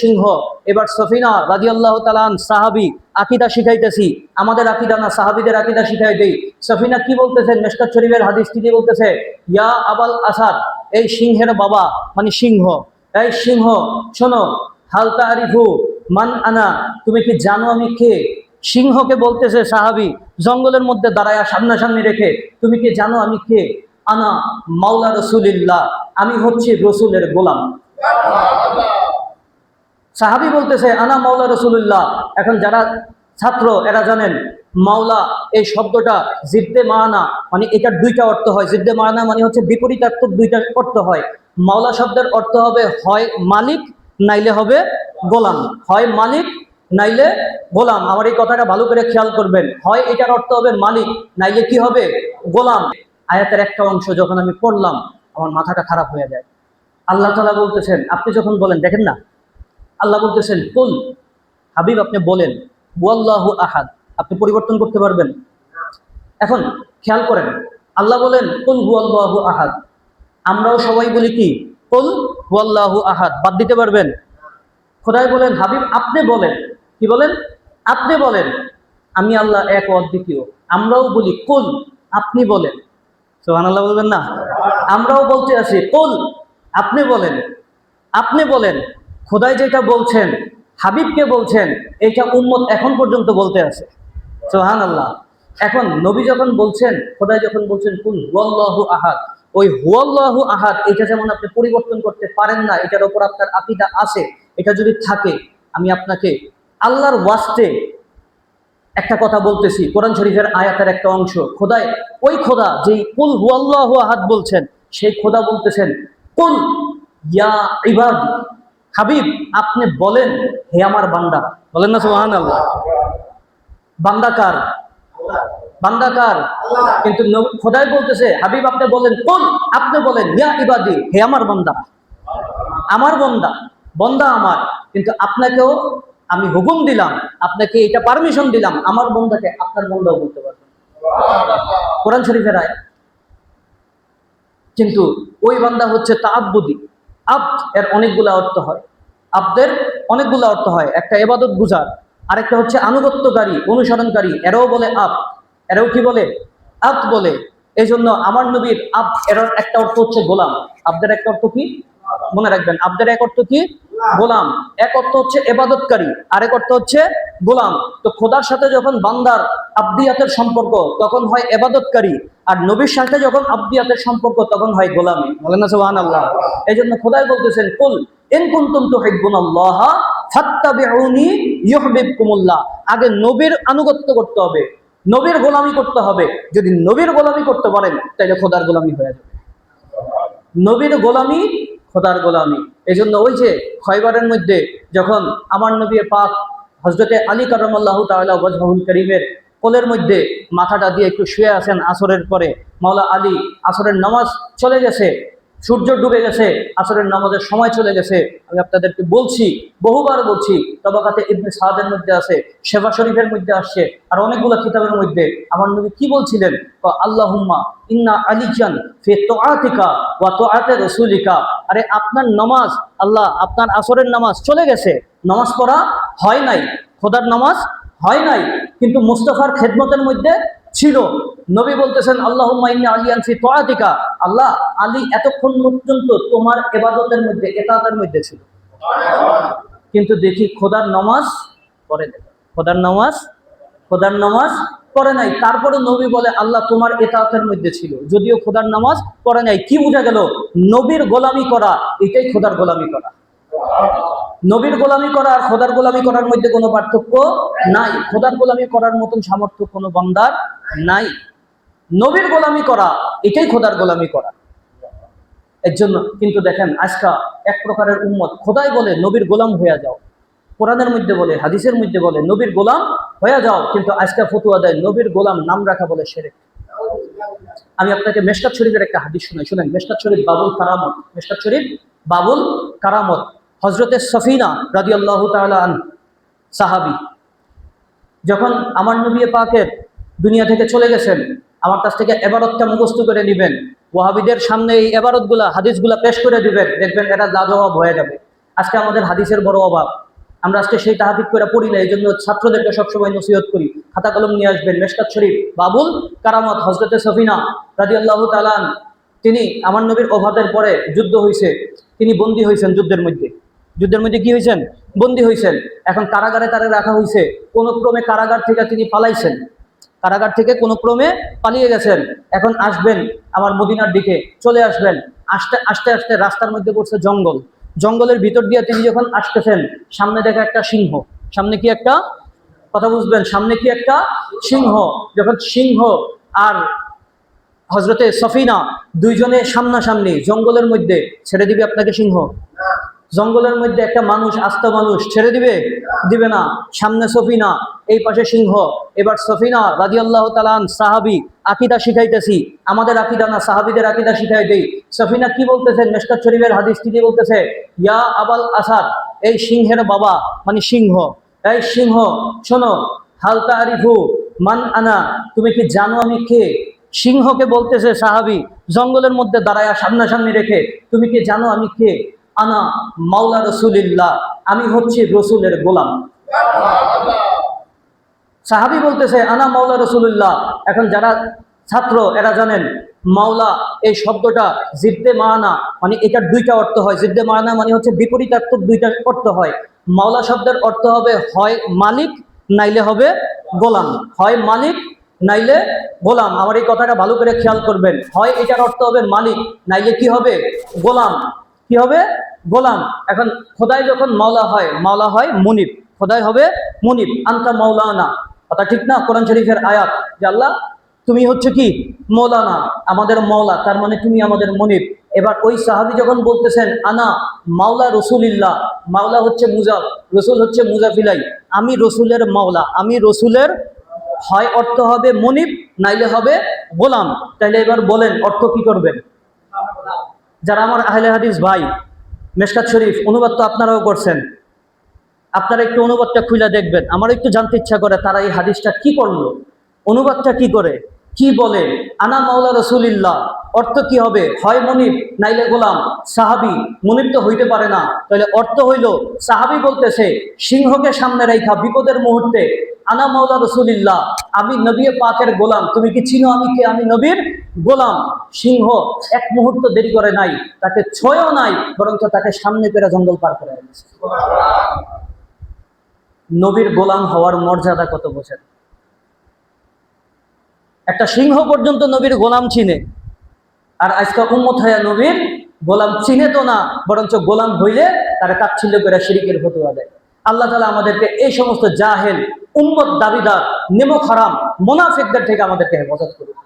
সিংহ এবার সফিনা রাজি আল্লাহ তালান সাহাবি, আকিদা শিখাইতেছি। আমাদের আকিদা না, সাহাবিদের আকিদা শিখাই দেই। সফিনা কি বলতেছেন মেশকাত শরীফের হাদিসটি দিয়ে বলতেছে? ইয়া আবাল আসাদ, এই সিংহের বাবা মানে সিংহ। এই সিংহ, শোনো হালতা আরিফু মান আনা, তুমি কি জানো আমি কে? সিংহকে বলতেছে সাহাবি, জঙ্গলের মধ্যে দাঁড়ায় সামনাসামনি রেখে, তুমি কি জানো আমি কে? আনা মাওলা রসুলিল্লাহ, আমি হচ্ছি রসুলের গোলাম। সাহাবি বলতেছে, আনা মাওলা রসুল্লাহ এখন যারা ছাত্র, এরা জানেন, মাওলা এই শব্দটা জিদ্দে মানা মানে এটার দুইটা অর্থ হয়। জিদ্দে মানা মানে হচ্ছে বিপরীতার্থক দুইটা অর্থ হয়। মাওলা শব্দের অর্থ হবে হয় মালিক, নাইলে হবে গোলাম। হয় মালিক, নাইলে গোলাম। আমার এই কথাটা ভালো করে খেয়াল করবেন। হয় এটার অর্থ হবে মালিক, নাইলে কি হবে? গোলাম। আয়াতের একটা অংশ যখন আমি পড়লাম, আমার মাথাটা খারাপ হয়ে যায়। আল্লাহ তালা বলতেছেন, আপনি যখন বলেন, দেখেন না আল্লাহ বলতেছেন, কুল, হাবিব আপনি বলেন ওয়াল্লাহু আহাদ আপনি পরিবর্তন করতে পারবেন। এখন খেয়াল করেন, আল্লাহ বলেন, কুল হুয়াল্লাহু আহাদ আমরাও সবাই বলি কি, কুল হুয়াল্লাহু আহাদ বাদ দিতে পারবেন। খোদাই বলেন, হাবিব, আপনি বলেন কি বলেন? আপনি বলেন আমি আল্লাহ এক অদ্বিতীয়। আমরাও বলি, কুল, আপনি বলেন সোহান আল্লাহ বলবেন না? আমরাও বলতে আছি কুল, আপনি বলেন আপনি বলেন খোদাই যেটা বলছেন, হাবিবকে বলছেন, এইটা উম্মত এখন পর্যন্ত বলতে আছে। সোহান আল্লাহ এখন নবী যখন বলছেন, খোদাই যখন বলছেন, কুল হুয়াল্লাহু আহাদ ওই হুয়াল্লাহু আহাদ, এটা যেমন আপনি পরিবর্তন করতে পারেন না, এটার ওপর আপনার আকিদা আছে, এটা যদি থাকে, আমি আপনাকে আল্লাহর ওয়াস্তে একটা কথা বলতেছি, কোরআন শরীফের আয়াতের একটা অংশ। খোদায় ওই খোদা যেই কুল হুয়াল্লাহু আহাদ বলছেন, সেই খোদা বলতেছেন, কুল ইয়া ইবাদ হাবিব, আপনি বলেন, হে আমার বান্দা। বলেন না সুবহান আল্লাহ বান্দাকার বান্দাকার কিন্তু খোদাই বলতেছে, হাবিব, আপনি বলেন কোন আপনি বলেন, ইয়া ইবাদি, হে আমার বান্দা। আমার বন্দা বন্দা আমার। কিন্তু আপনাকেও আমি হুকুম দিলাম, আপনাকে এটা পারমিশন দিলাম, আমার বন্দাকে আপনার বন্দাও বলতে পারবেন কোরআন শরীফের আয় কিন্তু ওই বান্দা হচ্ছে তাব্বুদি আব এর অনেকগুলো অর্থ হয়। আব্দের অনেকগুলো অর্থ হয়। একটা এবাদত বুঝার আরেকটা হচ্ছে আনুগত্যকারী, অনুসরণকারী। এরাও বলে আপ এরাও কি বলে? আপ বলে। এই জন্য আমার নবীর আপ এর একটা অর্থ হচ্ছে গোলাম। আব্দের একটা অর্থ কি? মনে রাখবেন, আব্দের এক অর্থ কি? গোলাম। এক অর্থ হচ্ছে এবাদতকারী, আরেক অর্থ হচ্ছে গোলাম। তো খোদার সাথে যখন বান্দার আব্দিয়াতের সম্পর্ক, তখন হয় এবাদতকারী, আর নবীর সাথে যখন আব্দিয়াতের সম্পর্ক, তখন হয় গোলামি। বলেন না, সুবহানাল্লাহ। এই জন্য খোদাই বলতেছেন, কুল ইন কুনতুম তুহিব্বুনাল্লাহ ফাত্তাবিউনি ইউহিব্বুকুমুল্লাহ। আগে নবীর আনুগত্য করতে হবে, নবীর গোলামি করতে হবে। যদি নবীর গোলামি করতে পারেন তাহলে খোদার গোলামি হয়ে যাবে। নবীর গোলামি খোদার গোলামি। এই জন্য ওই যে খয়বারের মধ্যে যখন আমার নবী পাক হজরতে আলী কারমাল্লাহ তাহলে ওয়াজহুল করিমের কোলের মধ্যে মাথাটা দিয়ে একটু শুয়ে আছেন আসরের পরে, মাওলা আলী আসরের নামাজ চলে গেছে সূর্য ডুবে গেছে, আসরের নামাজের সময় চলে গেছে। আমি আপনাদেরকে বলছি, বহুবার বলছি, তবাকাতে ইবনে সাহাদের মধ্যে আছে, শেফা শরীফের মধ্যে আসছে, আর অনেকগুলো কিতাবের মধ্যে। আমার নবী কি বলছিলেন? আল্লাহুম্মা ইন্না আলিজান ফে তোআতিকা ওয়া তোআতে রসুলিকা। আরে আপনার নামাজ, আল্লাহ আপনার আসরের নামাজ চলে গেছে। নামাজ পড়া হয় নাই, খোদার নামাজ হয় নাই। কিন্তু মুস্তফার খেদমতের মধ্যে ছিল। নবী বলতেছেন, আল্লাহুম্মা ইন্না আলিয়ান ফি আল্লাহ, আলী এতক্ষণ পর্যন্ত তোমার এবাদতের মধ্যে, এতাতের মধ্যে ছিল। কিন্তু দেখি খোদার নামাজ নাই। খোদার নামাজ খোদার নামাজ পড়ে নাই। তারপরে নবী বলে, আল্লাহ, তোমার এতাতের মধ্যে ছিল। যদিও খোদার নামাজ পড়ে নাই। কি বোঝা গেল? নবীর গোলামি করা, এটাই খোদার গোলামি করা। নবীর গোলামি করা আর খোদার গোলামি করার মধ্যে কোনো পার্থক্য নাই। খোদার গোলামি করার মতন সামর্থ্য কোনো বান্দার নাই। নবীর গোলামি করা, এটাই খোদার গোলামি করা। এর জন্য কিন্তু দেখেন, আজকা এক প্রকারের উম্মত, খোদাই বলে নবীর গোলাম হয়ে যাও। কোরআনের মধ্যে বলে, হাদিসের মধ্যে বলে, নবীর গোলাম হয়ে যাও, কিন্তু আজকা ফতুয়া দেয় নবীর গোলাম নাম রাখা বলে সেরে আমি আপনাকে মেশকাত শরীফের একটা হাদিস শুনাই। শুনেন, মেশকাত শরীফ বাবুল কারামত, মেশকাত শরীফ বাবুল কারামত হজরতে সফিনা রাজি আল্লাহ সাহাবি। যখন আমার নবী পাকের দুনিয়া থেকে চলে গেছেন, আমার কাছ থেকে এবারতটা মুখস্থ করে নেবেন। ওয়াহাবিদের সামনে এই এবারতগুলা, হাদিসগুলা পেশ করে দিবেন, দেখবেন এটা লাজবাব হয়ে যাবে। আজকে আমাদের হাদিসের বড় অভাব। আমরা আজকে সেই তাহাদিক করে পড়ি না এই জন্য ছাত্রদেরকে সবসময় নসিহত করি। খাতা কলম নিয়ে আসবেন, মেশকাত শরীফ, বাবুল কারামত হজরতে সফিনা রাজি আল্লাহ তালান তিনি আমার নবীর অভাবের পরে যুদ্ধ হয়েছে তিনি বন্দী হয়েছেন যুদ্ধের মধ্যে। যুদ্ধের মধ্যে কি হয়েছেন বন্দী হয়েছেন এখন কারাগারে তারে রাখা হয়েছে কোনো ক্রমে কারাগার থেকে তিনি পালাইছেন। কারাগার থেকে কোনো ক্রমে পালিয়ে গেছেন। এখন আসবেন আমার মদিনার দিকে, চলে আসবেন। আসতে, আস্তে আস্তে রাস্তার মধ্যে পড়ছে জঙ্গল। জঙ্গলের ভিতর দিয়ে তিনি যখন আসতেছেন, সামনে দেখা একটা সিংহ। সামনে কি একটা? কথা বুঝবেন, সামনে কি একটা সিংহ? যখন সিংহ আর হজরতে সফিনা দুইজনে সামনাসামনি জঙ্গলের মধ্যে, ছেড়ে দিবে আপনাকে সিংহ? জঙ্গলের মধ্যে একটা মানুষ, আস্ত মানুষ, ছেড়ে দিবে? দিবে না। সামনে সফিনা, এই পাশে সিংহ। এবার সফিনা রাজি আল্লাহ তালান সাহাবি, আকিদা শিখাইতেছি। আমাদের আকিদা না, সাহাবিদের আকিদা শিখাই দেই। সফিনা কি বলতেছেন মেশকাত শরীফের হাদিস তিনি বলতেছে? ইয়া আবাল আসাদ, এই সিংহের বাবা মানে সিংহ। এই সিংহ, শোনো হালতা আরিফু মান আনা, তুমি কি জানো আমি কে? সিংহকে বলতেছে সাহাবি, জঙ্গলের মধ্যে দাঁড়ায় সামনাসামনি রেখে, তুমি কি জানো আমি কে? আনা মাওলা রসুলিল্লাহ, আমি হচ্ছি রসুলের গোলাম। সাহাবি বলতেছে, আনা মাওলা রসুলিল্লাহ। এখন যারা ছাত্র, এরা জানেন, মাওলা এই শব্দটা জিদ্দে মানা মানে এটার দুইটা অর্থ হয়। জিদ্দে মানা মানে হচ্ছে বিপরীতার্থক দুইটা অর্থ হয়। মাওলা শব্দের অর্থ হবে হয় মালিক, নাইলে হবে গোলাম। হয় মালিক, নাইলে গোলাম। আমার এই কথাটা ভালো করে খেয়াল করবেন। হয় এটার অর্থ হবে মালিক, নাইলে কি হবে? গোলাম। কি হবে? গোলাম। এখন খোদাই যখন মাওলা হয় মাওলা হয় মুনিব। খোদাই হবে মুনিব আন্তা মাওলানা। কথা ঠিক না? কোরআন শরীফের আয়াত। যে আল্লাহ, তুমি হচ্ছে কি? মৌলানা আমাদের মৌলা তার মানে তুমি আমাদের মনিব। এবার ওই সাহাবি যখন বলতেছেন, আনা মাওলা রসুলিল্লাহ, মাওলা হচ্ছে মুজাফ, রসুল হচ্ছে মুজাফিলাই। আমি রসুলের মাওলা, আমি রসুলের হয় অর্থ হবে মনিব, নাইলে হবে গোলাম। তাইলে এবার বলেন, অর্থ কি করবেন? যারা আমার আহলে হাদিস ভাই মেশকাত শরীফ, অনুবাদ তো আপনারাও করছেন। আপনারা একটু অনুবাদটা খুলে দেখবেন। আমার একটু জানতে ইচ্ছা করে তারা এই হাদিসটা কি করল, অনুবাদটা কি করে, কি বলে? আনা মাওলা রসুলিল্লাহ, অর্থ কি হবে? হয় মনিব, নাইলে গোলাম, সাহাবি, মনিব তো হইতে পারে না। তাহলে অর্থ হইল, সাহাবি বলতেছে, সিংহকে সামনে রেখা বিপদের মুহূর্তে, আনা মাওলা রসুলিল্লাহ, আমি নবী পাকের গোলাম, তুমি কি চিনো আমি কে? আমি নবীর গোলাম সিংহ এক মুহূর্ত দেরি করে নাই, তাকে ছয়ও নাই, বরঞ্চ তাকে সামনে পেরে জঙ্গল পার করে নবীর গোলাম হওয়ার মর্যাদা কত বোঝেন? একটা সিংহ পর্যন্ত নবীর গোলাম চিনে, আর আজকে উম্মত হয়ে নবীর গোলাম চিনে তো না, বরঞ্চ গোলাম হইলে তারা তাচ্ছিল্য করে শিরিকের ফতুয়া দেয়। আল্লাহ তালা আমাদেরকে এই সমস্ত জাহেল উম্মত দাবিদার নেমো খারাম মোনাফিকদের থেকে আমাদেরকে হেফাজত করুন।